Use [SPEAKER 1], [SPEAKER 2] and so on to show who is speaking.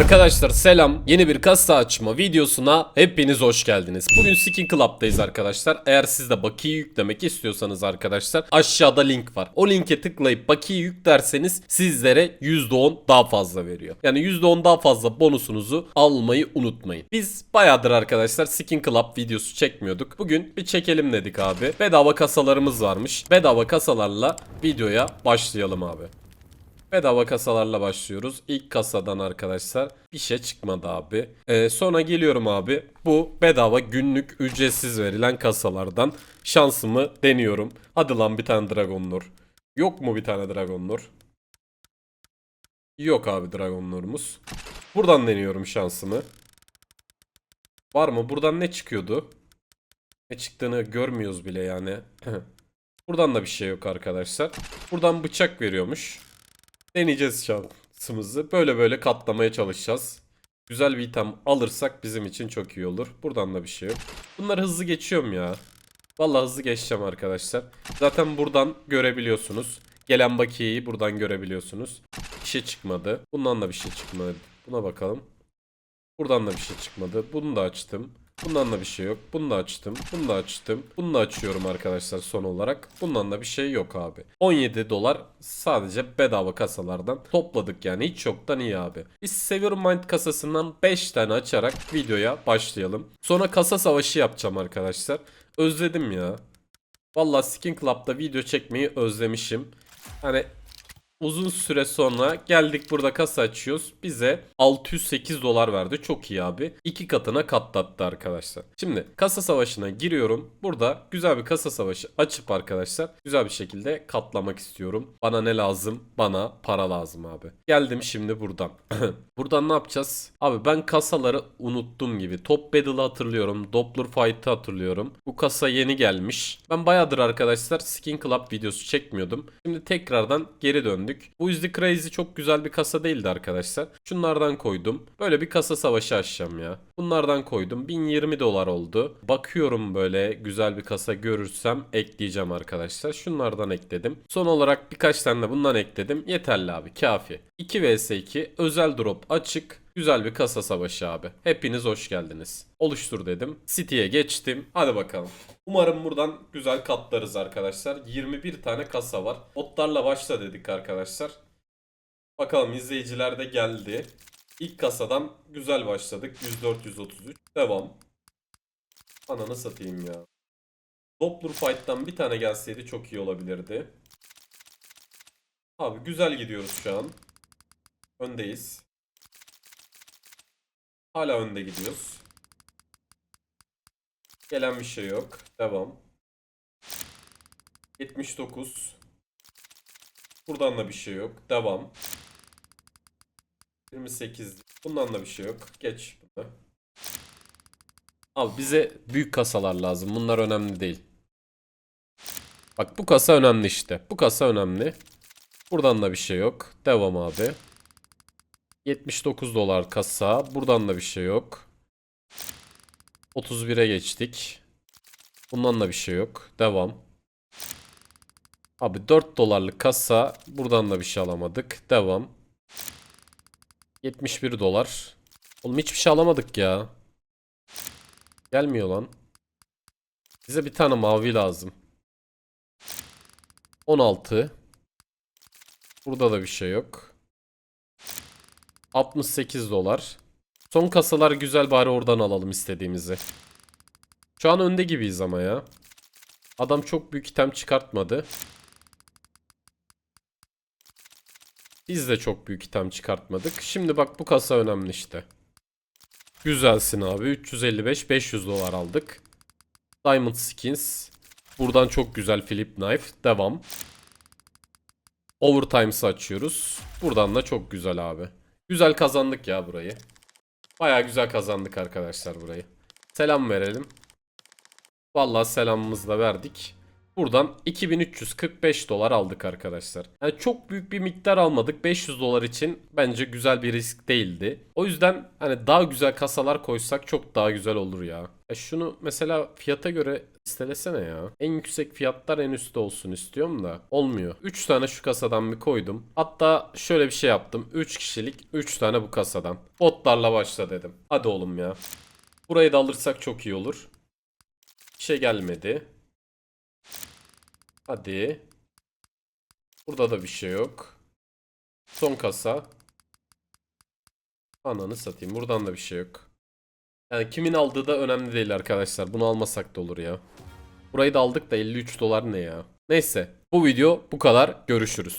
[SPEAKER 1] Arkadaşlar selam. Yeni bir kasa açma videosuna hepiniz hoş geldiniz. Bugün Skin Club'dayız arkadaşlar. Eğer siz de bakiye yüklemek istiyorsanız arkadaşlar aşağıda link var. O linke tıklayıp bakiye yüklerseniz sizlere %10 daha fazla veriyor. Yani %10 daha fazla bonusunuzu almayı unutmayın. Biz bayağıdır arkadaşlar Skin Club videosu çekmiyorduk. Bugün bir çekelim dedik abi. Bedava kasalarımız varmış. Bedava kasalarla videoya başlayalım abi. Bedava kasalarla başlıyoruz. İlk kasadan arkadaşlar bir şey çıkmadı abi. Ee, sonra geliyorum abi. Bu bedava günlük ücretsiz verilen kasalardan şansımı deniyorum. Hadi lan bir tane Dragon Lore. Yok mu bir tane Dragon Lore? Yok abi Dragon Lore'umuz. Buradan deniyorum şansımı. Var mı? Buradan ne çıkıyordu? Ne çıktığını görmüyoruz bile yani. Buradan da bir şey yok arkadaşlar. Buradan bıçak veriyormuş. Deneyeceğiz şansımızı. Böyle böyle katlamaya çalışacağız. Güzel bir item alırsak bizim için çok iyi olur. Buradan da bir şey yok. Bunları hızlı geçiyorum ya. Vallahi hızlı geçeceğim arkadaşlar. Zaten buradan görebiliyorsunuz. Gelen bakiyeyi buradan görebiliyorsunuz. Bir şey çıkmadı. Bundan da bir şey çıkmadı. Buna bakalım. Buradan da bir şey çıkmadı. Bunu da açtım. Bundan da bir şey yok. Bunu da açtım. Bunu da açtım. Bunu da açıyorum arkadaşlar son olarak. Bundan da bir şey yok abi. 17 dolar sadece bedava kasalardan topladık yani. Hiç yoktan iyi abi. Biz Seviyorum Mind kasasından 5 tane açarak videoya başlayalım. Sonra kasa savaşı yapacağım arkadaşlar. Özledim ya. Vallahi Skin Club'da video çekmeyi özlemişim. Hani Uzun süre sonra geldik burada kasa açıyoruz. Bize 608 dolar verdi. Çok iyi abi. İki katına katlattı arkadaşlar. Şimdi kasa savaşına giriyorum. Burada güzel bir kasa savaşı açıp arkadaşlar güzel bir şekilde katlamak istiyorum. Bana ne lazım? Bana para lazım abi. Geldim şimdi buradan. buradan ne yapacağız? Abi ben kasaları unuttum gibi. Top Battle'ı hatırlıyorum. Doppler Fight'ı hatırlıyorum. Bu kasa yeni gelmiş. Ben bayağıdır arkadaşlar Skin Club videosu çekmiyordum. Şimdi tekrardan geri döndük. Bu the Crazy çok güzel bir kasa değildi arkadaşlar. Şunlardan koydum. Böyle bir kasa savaşı açacağım ya. Bunlardan koydum. 1020 dolar oldu. Bakıyorum böyle güzel bir kasa görürsem ekleyeceğim arkadaşlar. Şunlardan ekledim. Son olarak birkaç tane de bundan ekledim. Yeterli abi kafi. 2 vs 2 özel drop açık. Güzel bir kasa savaşı abi. Hepiniz hoş geldiniz. Oluştur dedim. City'ye geçtim. Hadi bakalım. Umarım buradan güzel katlarız arkadaşlar. 21 tane kasa var. Botlarla başla dedik arkadaşlar. Bakalım izleyiciler de geldi. İlk kasadan güzel başladık. 104-133. Devam. Ananı satayım ya. Doppler Fight'tan bir tane gelseydi çok iyi olabilirdi. Abi güzel gidiyoruz şu an. Öndeyiz. Hala önde gidiyoruz. Gelen bir şey yok. Devam. 79. Buradan da bir şey yok. Devam. 28. Bundan da bir şey yok. Geç bunu. Abi bize büyük kasalar lazım. Bunlar önemli değil. Bak bu kasa önemli işte. Bu kasa önemli. Buradan da bir şey yok. Devam abi. 79 dolar kasa. Buradan da bir şey yok. 31'e geçtik. Bundan da bir şey yok. Devam. Abi 4 dolarlık kasa. Buradan da bir şey alamadık. Devam. 71 dolar. Oğlum hiçbir şey alamadık ya. Gelmiyor lan. Bize bir tane mavi lazım. 16. Burada da bir şey yok. 68 dolar. Son kasalar güzel bari oradan alalım istediğimizi. Şu an önde gibiyiz ama ya. Adam çok büyük item çıkartmadı. Biz de çok büyük item çıkartmadık. Şimdi bak bu kasa önemli işte. Güzelsin abi. 355 500 dolar aldık. Diamond Skins. Buradan çok güzel Flip Knife. Devam. Overtimes'ı açıyoruz. Buradan da çok güzel abi. Güzel kazandık ya burayı. Baya güzel kazandık arkadaşlar burayı. Selam verelim. Vallahi selamımızı da verdik. Buradan 2345 dolar aldık arkadaşlar. Yani çok büyük bir miktar almadık. 500 dolar için bence güzel bir risk değildi. O yüzden hani daha güzel kasalar koysak çok daha güzel olur ya. E şunu mesela fiyata göre istelesene ya. En yüksek fiyatlar en üstte olsun istiyorum da olmuyor. 3 tane şu kasadan bir koydum. Hatta şöyle bir şey yaptım. 3 kişilik 3 tane bu kasadan. Botlarla başla dedim. Hadi oğlum ya. Burayı da alırsak çok iyi olur. Bir şey gelmedi. Hadi. Burada da bir şey yok. Son kasa. Ananı satayım. Buradan da bir şey yok. Yani kimin aldığı da önemli değil arkadaşlar. Bunu almasak da olur ya. Burayı da aldık da 53 dolar ne ya. Neyse. Bu video bu kadar. Görüşürüz.